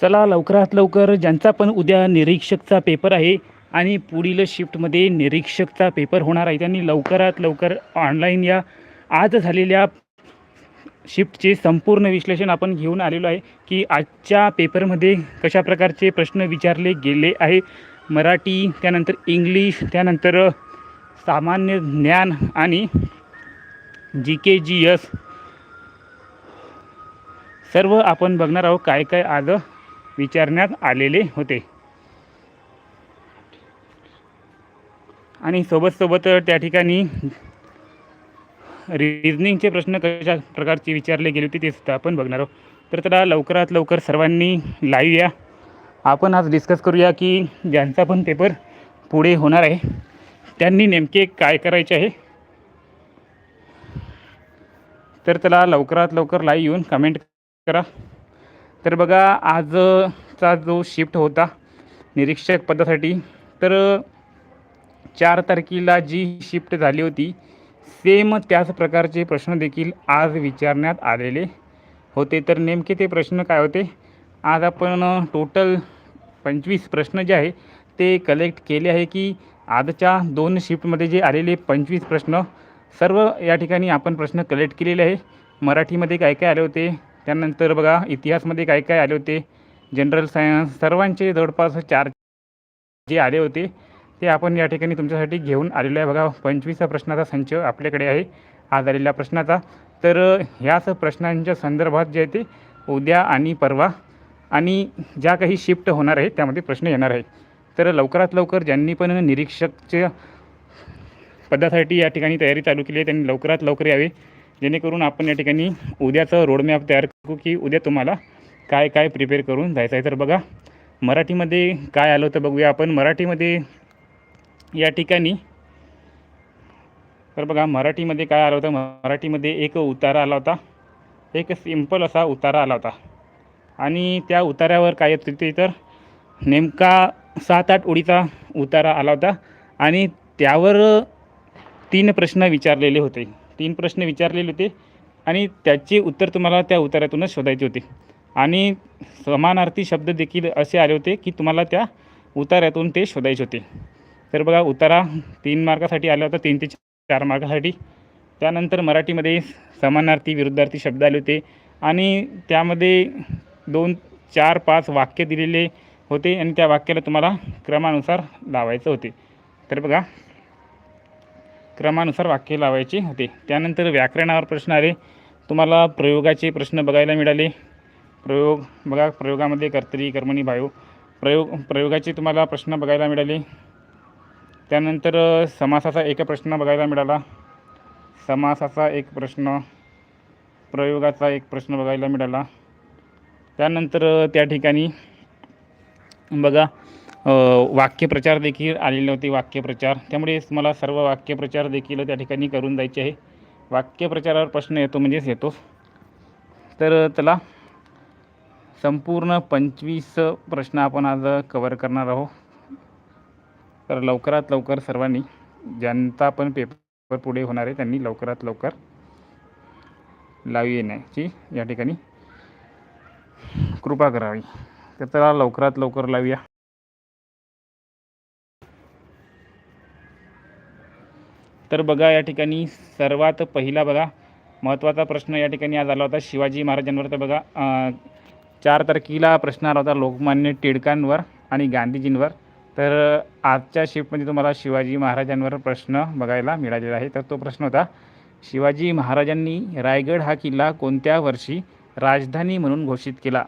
चला लवकरात लवकर ज्यांचा पण उद्या निरीक्षकचा पेपर आहे आणि पुढील शिफ्टमध्ये निरीक्षकचा पेपर होणार आहे त्यांनी लवकरात लवकर ऑनलाईन या. आज झालेल्या शिफ्टचे संपूर्ण विश्लेषण आपण घेऊन आलेलो आहे की आजच्या पेपरमध्ये कशा प्रकारचे प्रश्न विचारले गेले आहे. मराठी त्यानंतर इंग्लिश त्यानंतर सामान्य ज्ञान आणि जी के जी एस सर्व आपण बघणार आहोत काय काय आज विचारण्यात आलेले होते. आणि सोबत सोबत त्या ठिकाणी रिझनिंगचे प्रश्न कशा प्रकारचे विचारले गेले होते ते सुद्धा आपण बघणार आहोत. तर त्याला लवकरात लवकर सर्वांनी लाईव्ह या. आपण आज डिस्कस करूया की ज्यांचा पण पेपर पुढे होणार आहे त्यांनी नेमके काय करायचे आहे? तर त्याला लवकरात लवकर लाईव्ह येऊन कमेंट करा. तर बघा आजचा जो शिफ्ट होता निरीक्षक पदासाठी तर चार तारखेला जी शिफ्ट झाली होती सेम त्याच प्रकारचे प्रश्न देखील आज विचारण्यात आलेले होते. तर नेमके ते प्रश्न काय होते? आज आपण टोटल पंचवीस प्रश्न जे आहे ते कलेक्ट केले आहे की आजच्या दोन शिफ्टमध्ये जे आलेले पंचवीस प्रश्न सर्व या ठिकाणी आपण प्रश्न कलेक्ट केलेले आहे. मराठीमध्ये काय काय आले होते? त्यानंतर बघा इतिहासमध्ये काय काय आले होते? जनरल सायन्स सर्वांचे जवळपास चार जे आले होते ते आपण या ठिकाणी तुमच्यासाठी घेऊन आलेलो आहे. बघा पंचवीसा प्रश्नाचा संच आपल्याकडे आहे आज आलेल्या प्रश्नाचा. तर ह्याच प्रश्नांच्या संदर्भात जे आहे ते उद्या आणि परवा आणि ज्या काही शिफ्ट होणार आहे त्यामध्ये प्रश्न येणार आहे तर लवकरात लवकर ज्यांनी पण निरीक्षकच्या पदासाठी या ठिकाणी तयारी चालू केली आहे त्यांनी लवकरात लवकर यावे. जेणेकरून आपण या ठिकाणी उद्याचं रोडमॅप तयार करू की उद्या तुम्हाला काय काय प्रिपेअर करून जायचं आहे तर बघा मराठीमध्ये काय आलं होतं बघूया आपण. मराठीमध्ये या ठिकाणी तर बघा मराठीमध्ये काय आलं होतं? मराठीमध्ये एक उतारा आला होता. एक सिंपल असा उतारा आला होता. आणि त्या उतारावर काय येत होते तर नेमका सात आठ ओळीचा उतारा आला होता. आणि त्यावर तीन प्रश्न विचारलेले होते. तीन प्रश्न विचारलेले होते आणि त्याचे उत्तर तुम्हाला त्या उतार्यातूनच शोधायचे होते. आणि समानार्थी शब्द देखील असे आले होते की तुम्हाला त्या उतार्यातून ते शोधायचे होते. तर बघा उतारा तीन मार्कासाठी आला होता तीन ते चार मार्कासाठी त्यानंतर मराठीमध्ये समानार्थी विरुद्धार्थी शब्द आले होते. आणि त्यामध्ये दोन चार पाच वाक्य दिलेले होते आणि त्या वाक्याला तुम्हाला क्रमानुसार लावायचं होते. तर बघा क्रमानुसार वाक्य लावायची होते. त्यानंतर व्याकरणावर प्रश्न आले. तुम्हाला प्रयोगाचे प्रश्न बघायला मिळाले. प्रयोग बघा प्रयोगामध्ये कर्तरी कर्मणी भायो. प्रयोग प्रयोगाचे तुम्हाला प्रश्न बघायला मिळाले. त्यानंतर समासाचा एक प्रश्न बघायला मिळाला. समासाचा एक प्रश्न प्रयोगाचा एक प्रश्न बघायला मिळाला. त्यानंतर त्या ठिकाणी बघा वाक्यप्रचार देखील आलेले होते वाक्यप्रचार. त्यामुळे मला सर्व वाक्यप्रचार देखील त्या ठिकाणी करून जायचे आहे. वाक्यप्रचारावर प्रश्न येतो म्हणजेच येतो. तर त्याला संपूर्ण पंचवीस प्रश्न आपण आज कवर करणार आहोत. तर लवकरात लवकर सर्वांनी ज्यांचा पण पेपर पुढे होणार आहे त्यांनी लवकरात लवकर लाईव्ह येण्याची या ठिकाणी कृपा करावी. तर चला लवकरात लवकर लावूया. तर बघा या ठिकाणी सर्वात पहिला बघा महत्त्वाचा प्रश्न या ठिकाणी आज आला होता. शिवाजी महाराजांवर तर बघा चार तारखेला प्रश्न आला होता लोकमान्य टिळकांवर आणि गांधीजींवर. तर आजच्या शिफ्टमध्ये तुम्हाला शिवाजी महाराजांवर प्रश्न बघायला मिळालेला आहे. तर तो प्रश्न होता शिवाजी महाराजांनी रायगड हा किल्ला कोणत्या वर्षी राजधानी म्हणून घोषित केला?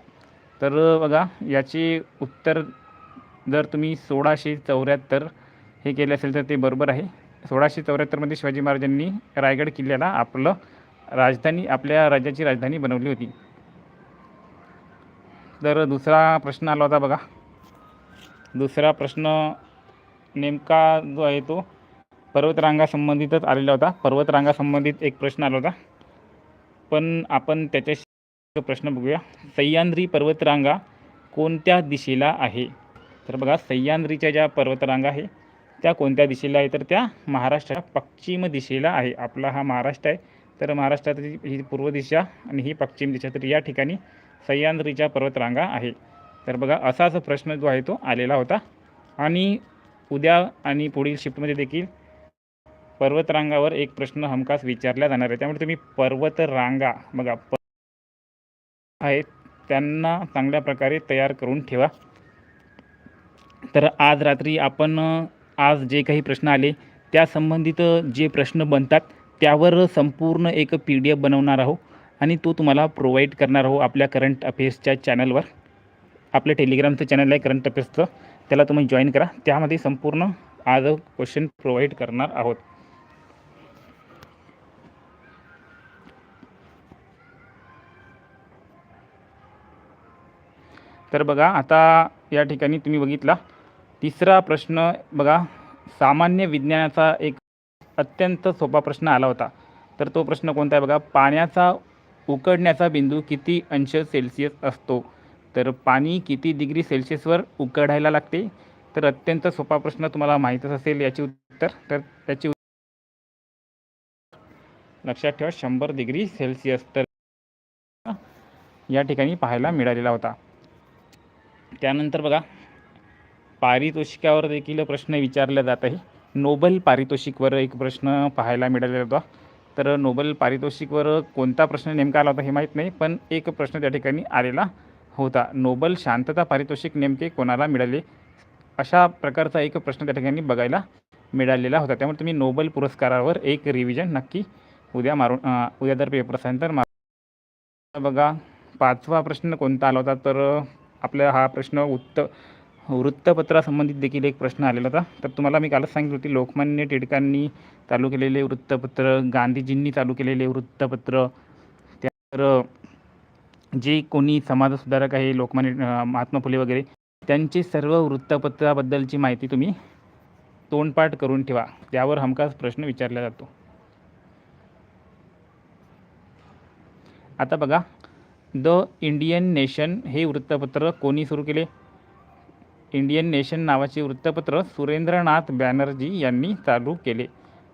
तर बघा याचे उत्तर जर तुम्ही सोळाशे चौऱ्याहत्तर हे केले असेल तर ते बरोबर आहे. सोळाशे चौऱ्याहत्तरमध्ये शिवाजी महाराजांनी रायगड किल्ल्याला आपलं राजधानी आपल्या राज्याची राजधानी बनवली होती. तर दुसरा प्रश्न आला होता बघा. दुसरा प्रश्न नेमका जो आहे तो पर्वतरांगासंबंधितच आलेला होता. पर्वतरांगासंबंधित एक प्रश्न आला होता. पण आपण त्याच्याशी प्रश्न बघूया. सह्याद्री पर्वतरांगा कोणत्या दिशेला आहे? तर बघा सह्याद्रीच्या ज्या पर्वतरांगा आहे त्या कोणत्या दिशेला आहे? तर त्या महाराष्ट्राच्या पश्चिम दिशेला आहे. आपला हा महाराष्ट्र आहे. तर महाराष्ट्रात ही पूर्व दिशा आणि ही पश्चिम दिशा. तर या ठिकाणी सह्याद्रीच्या पर्वतरांगा आहे. तर बघा असाच प्रश्न जो आहे तो आलेला होता. आणि उद्या आणि पुढील शिफ्टमध्ये देखील पर्वतरांगावर एक प्रश्न हमखास विचारला जाणार आहे. त्यामुळे तुम्ही पर्वतरांगा बघा प आहेत. त्यांना चांगल्या प्रकारे तयार करून ठेवा. तर आज रात्री आपण आज जे काही प्रश्न आले त्या संबंधित जे प्रश्न बनतात त्यावर संपूर्ण एक पी डी एफ बनवणार आहो आणि तो तुम्हाला प्रोव्हाइड करणार आहो आपल्या करंट अफेअर्सच्या चॅनलवर आपल्या टेलिग्रामचं चॅनल आहे करंट अफेअर्सचं त्याला तुम्ही जॉईन करा. त्यामध्ये संपूर्ण आज क्वेश्चन प्रोव्हाइड करणार आहोत. तर बघा आता या ठिकाणी तुम्ही बघितला तिसरा प्रश्न बघा. सामान्य विज्ञानाचा एक अत्यंत सोपा प्रश्न आला होता. तर तो प्रश्न कोणता आहे बघा? पाण्याचा उकडण्याचा बिंदू किती अंश सेल्सिअस असतो? तर पाणी किती डिग्री सेल्सिअसवर उकडायला लागते? तर अत्यंत सोपा प्रश्न तुम्हाला माहीतच असेल याचे उत्तर. तर त्याचे लक्षात ठेवा शंभर डिग्री सेल्सिअस. तर या ठिकाणी पाहायला मिळालेला होता. त्यानंतर बघा पारितोषिकावर देखील प्रश्न विचारला जात आहे. नोबल पारितोषिकवर एक प्रश्न पाहायला मिळालेला होता. तर नोबल पारितोषिकवर कोणता प्रश्न नेमका आला होता हे माहीत नाही पण एक प्रश्न त्या ठिकाणी आलेला होता. नोबल शांतता पारितोषिक नेमके कोणाला मिळाले? अशा प्रकारचा एक प्रश्न त्या ठिकाणी बघायला मिळालेला होता. त्यामुळे तुम्ही नोबल पुरस्कारावर एक रिव्हिजन नक्की उद्या मारून उद्या जर पेपर असेल तर मार बघा पाचवा प्रश्न कोणता आला होता? तर आपला हा प्रश्न उत्तर वृत्तपत्रासंबंधित देखील एक प्रश्न आलेला होता. तर तुम्हाला मी कालच सांगितलं होती लोकमान्य टिळकांनी चालू केलेले वृत्तपत्र गांधीजींनी चालू केलेले वृत्तपत्र त्यानंतर जे कोणी समाजसुधारक आहे लोकमान्य महात्मा फुले वगैरे त्यांची सर्व वृत्तपत्राबद्दलची माहिती तुम्ही तोंडपाठ करून ठेवा. त्यावर हमखास प्रश्न विचारला जातो. आता बघा द इंडियन नेशन हे वृत्तपत्र कोणी सुरू केले? इंडियन नेशन नावाचे वृत्तपत्र सुरेंद्रनाथ बॅनर्जी यांनी चालू केले.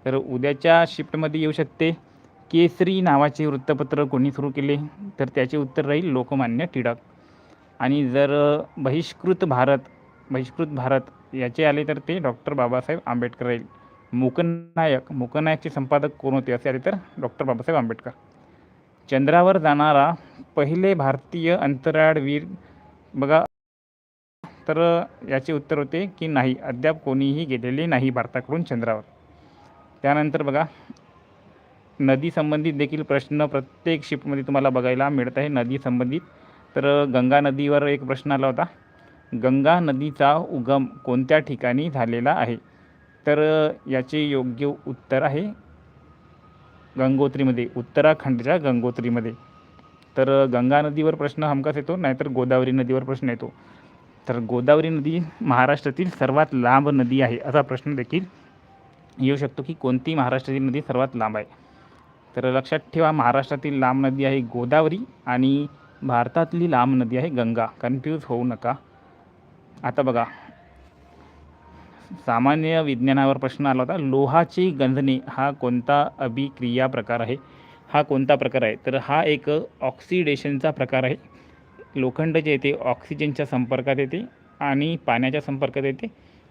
तर उद्याच्या शिफ्टमध्ये येऊ शकते. केसरी नावाचे वृत्तपत्र कोणी सुरू केले? तर त्याचे उत्तर राहील लोकमान्य टिळक. आणि जर बहिष्कृत भारत बहिष्कृत भारत याचे आले तर ते डॉक्टर बाबासाहेब आंबेडकर राहील. मुकनायक मुकनायकचे संपादक कोण होते असे आले तर डॉक्टर बाबासाहेब आंबेडकर. चंद्रावर जाणारा पहिले भारतीय अंतराळवीर बघा तर याचे उत्तर होते की नाही अद्याप कोणीही गेलेले नाही भारताकडून चंद्रावर. त्यानंतर बघा नदी संबंधित देखील प्रश्न प्रत्येक शिपमध्ये तुम्हाला बघायला मिळत आहे नदी संबंधित. तर गंगा नदीवर एक प्रश्न आला होता गंगा नदीचा उगम कोणत्या ठिकाणी झालेला आहे? तर याचे योग्य उत्तर आहे गंगोत्रीमध्ये उत्तराखंडच्या गंगोत्रीमध्ये. तर गंगा नदीवर प्रश्न हमखास येतो नाहीतर गोदावरी नदीवर प्रश्न येतो. तर गोदावरी नदी महाराष्ट्रातील सर्वात लांब नदी आहे असा प्रश्न देखील येऊ शकतो की कोणती महाराष्ट्रातील नदी सर्वात लांब आहे? तर लक्षात ठेवा महाराष्ट्रातील लांब नदी आहे गोदावरी आणि भारतातली लांब नदी आहे गंगा. कन्फ्यूज होऊ नका. आता बघा. सामान्य विज्ञानावर प्रश्न आला होता लोहाचे गंजणे हा कोणता अभिक्रिया प्रकार आहे? हा कोणता प्रकार आहे? तर हा एक ऑक्सिडेशनचा प्रकार आहे. लोखंड जे येते ऑक्सिजनच्या संपर्कात येते आणि पाण्याच्या संपर्कात येते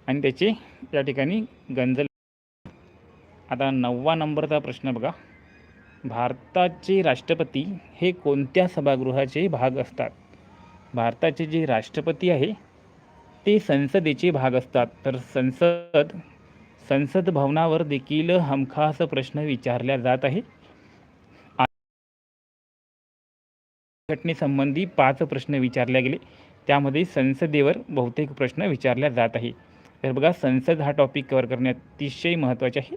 आणि त्याचे या ठिकाणी गंजल. आता नववा नंबरचा प्रश्न बघा. भारताचे राष्ट्रपती हे कोणत्या सभागृहाचे भाग असतात? भारताचे जे राष्ट्रपती आहे ते संसदेचे भाग असतात. तर संसद संसद भवनावर देखील हमखास प्रश्न विचारल्या जात आहे घटनेसंबंधी पाच प्रश्न विचारले गेले. त्यामध्ये संसदेवर बहुतेक प्रश्न विचारल्या जात आहे तर बघा संसद हा टॉपिक कवर करणे अतिशय महत्त्वाचे आहे.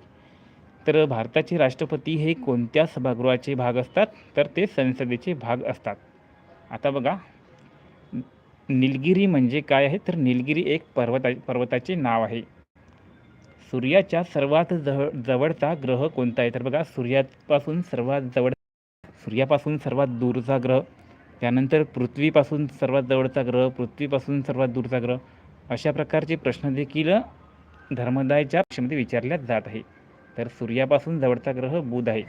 तर भारताचे राष्ट्रपती हे कोणत्या सभागृहाचे भाग असतात? तर ते संसदेचे भाग असतात. आता बघा निलगिरी म्हणजे काय आहे? तर निलगिरी एक पर्वता पर्वताचे नाव आहे. सूर्याच्या सर्वात जवळ जवळचा ग्रह कोणता आहे? तर बघा सूर्यापासून सर्वात जवळ सूर्यापासून सर्वात दूरचा ग्रह त्यानंतर पृथ्वीपासून सर्वात जवळचा ग्रह पृथ्वीपासून सर्वात दूरचा ग्रह अशा प्रकारचे प्रश्न देखील धर्मदायच्या परीक्षेमध्ये विचारल्या जात आहे. तर सूर्यापासून जवळचा ग्रह बुध आहे.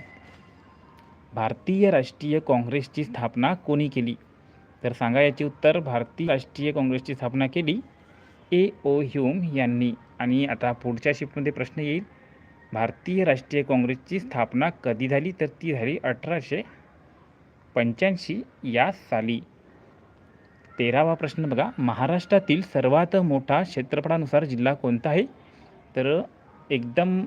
भारतीय राष्ट्रीय काँग्रेसची स्थापना कोणी केली? तर सांगा याचे उत्तर भारतीय राष्ट्रीय काँग्रेसची स्थापना केली ए. ओ. ह्यूम यांनी. आणि आता पुढच्या शिफ्टमध्ये प्रश्न येईल भारतीय राष्ट्रीय काँग्रेसची स्थापना कधी झाली? तर ती झाली अठराशे पंच्याऐंशी या साली. तेरावा प्रश्न बघा. महाराष्ट्रातील सर्वात मोठा क्षेत्रफळानुसार जिल्हा कोणता आहे? तर एकदम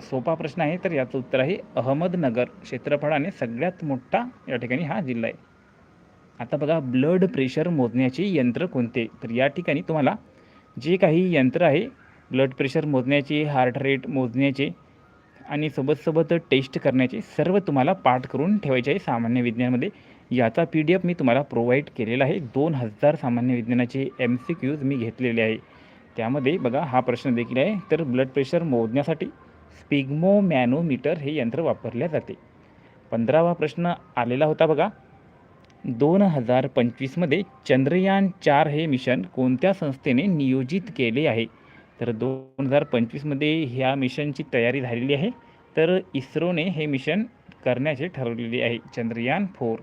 सोपा प्रश्न आहे तर याचं उत्तर आहे अहमदनगर. क्षेत्रफळाने सगळ्यात मोठा या ठिकाणी हा जिल्हा आहे. आता बघा ब्लड प्रेशर मोजण्याचे यंत्र कोणते? तर या ठिकाणी तुम्हाला जे काही यंत्र आहे ब्लड प्रेशर मोजण्याचे हार्ट रेट मोजण्याचे आणि सोबत सोबत टेस्ट करण्याचे सर्व तुम्हाला पाठ करून ठेवायचे आहे सामान्य विज्ञानामध्ये. याचा पी डी एफ मी तुम्हाला प्रोव्हाइड केलेला आहे. दोन हजार सामान्य विज्ञानाचे एम सी क्यूज मी घेतलेले आहे. त्यामध्ये बघा हा प्रश्न देखील आहे. तर ब्लड प्रेशर मोजण्यासाठी स्पिग्मोमॅनोमीटर हे यंत्र वापरले जाते. पंधरावा प्रश्न आलेला होता बघा. दोन हजार पंचवीसमध्ये चंद्रयान चार हे मिशन कोणत्या संस्थेने नियोजित केले आहे? तर दोन हजार पंचवीसमध्ये ह्या मिशनची तयारी झालेली आहे. तर इस्रोने हे मिशन करण्याचे ठरवलेले आहे. चंद्रयान फोर.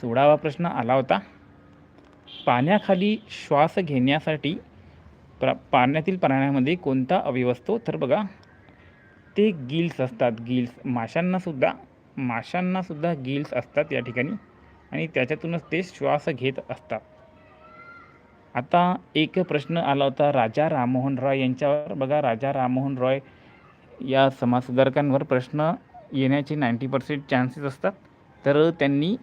सोळावा प्रश्न आला होता. पाण्याखाली श्वास घेण्यासाठी प्रा पाण्यातील प्राण्यामध्ये कोणता अवयव असतो तर बघा ते गिल्स असतात. गिल्स. माशांनासुद्धा माशांनासुद्धा गिल्स असतात या ठिकाणी. आणि त्याच्यातूनच ते श्वास घेत असतात. आता एक प्रश्न आला होता राजा राममोहन रॉय यांच्यावर. बघा राजा राममोहन रॉय या समाजसुधारकांवर प्रश्न येण्याचे नाईंटी पर्सेंट चान्सेस असतात. तर त्यांनी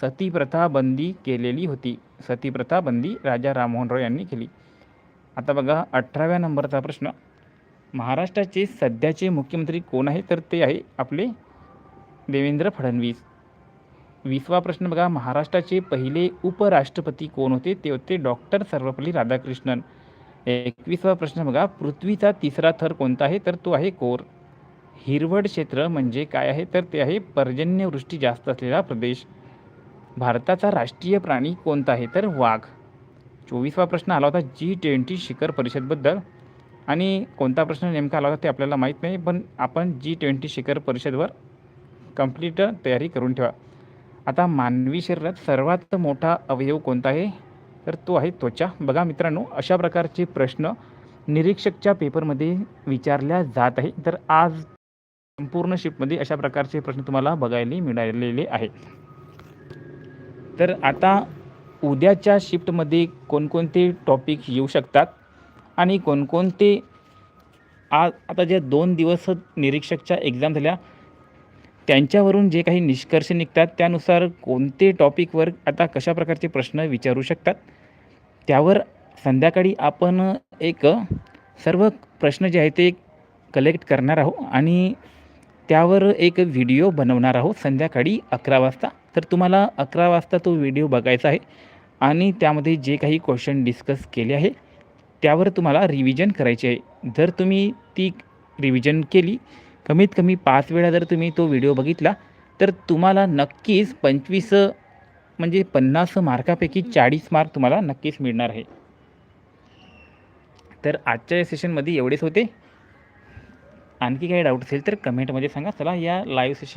सतीप्रथा बंदी केलेली होती. सतीप्रथा बंदी राजा राममोहन रॉय यांनी केली. आता बघा अठराव्या नंबरचा प्रश्न. महाराष्ट्राचे सध्याचे मुख्यमंत्री कोण आहे तर ते आहे आपले देवेंद्र फडणवीस. वीसवा प्रश्न बघा. महाराष्ट्राचे पहिले उपराष्ट्रपती कोण होते? ते होते डॉक्टर सर्वपल्ली राधाकृष्णन. एकवीसवा प्रश्न बघा. पृथ्वीचा तिसरा थर कोणता आहे? तर तो आहे कोर. हिरवड क्षेत्र म्हणजे काय आहे? तर ते आहे पर्जन्यवृष्टी जास्त असलेला प्रदेश. भारताचा राष्ट्रीय प्राणी कोणता आहे? तर वाघ. चोवीसवा प्रश्न आला होता जी ट्वेंटी शिखर परिषदबद्दल. आणि कोणता प्रश्न नेमका आला होता ते आपल्याला माहीत नाही पण आपण जी ट्वेंटी शिखर परिषदवर कंप्लीट तयारी करून ठेवा. आता मानवी शरीरात सर्वात मोठा अवयव कोणता आहे? तर तो आहे त्वचा. बघा मित्रांनो अशा प्रकारचे प्रश्न निरीक्षकच्या पेपरमध्ये विचारल्या जात आहे. तर आज संपूर्ण शिफ्टमध्ये अशा प्रकारचे प्रश्न तुम्हाला बघायला मिळालेले आहे. तर आता उद्याच्या शिफ्टमध्ये कोणकोणते टॉपिक येऊ शकतात आणि कोणकोणते आज आता ज्या दोन दिवस निरीक्षकच्या एक्झाम झाल्या त्यांच्यावरून जे काही निष्कर्ष निघतात त्यानुसार कोणते टॉपिकवर आता कशा प्रकारचे प्रश्न विचारू शकतात? त्यावर संध्याकाळी आपण एक सर्व प्रश्न जे आहेत ते कलेक्ट करणार आहोत आणि त्यावर एक व्हिडिओ बनवणार आहोत संध्याकाळी अकरा वाजता. तर तुम्हाला अकरा वाजता तो व्हिडिओ बघायचा आहे आणि त्यामध्ये जे काही क्वेश्चन डिस्कस केले आहे त्यावर तुम्हाला रिव्हिजन करायचे आहे. जर तुम्ही ती रिव्हिजन केली कमीत कमी पाच वेळा जर तुम्ही तो व्हिडिओ बघितला तर तुम्हाला नक्कीच पंचवीस म्हणजे पन्नास मार्कापैकी चाळीस मार्क तुम्हाला नक्कीच मिळणार आहे. तर आजच्या या सेशनमध्ये एवढेच होते. आणखी काही डाऊट असेल तर कमेंटमध्ये सांगा. चला या लाईव्ह सेशन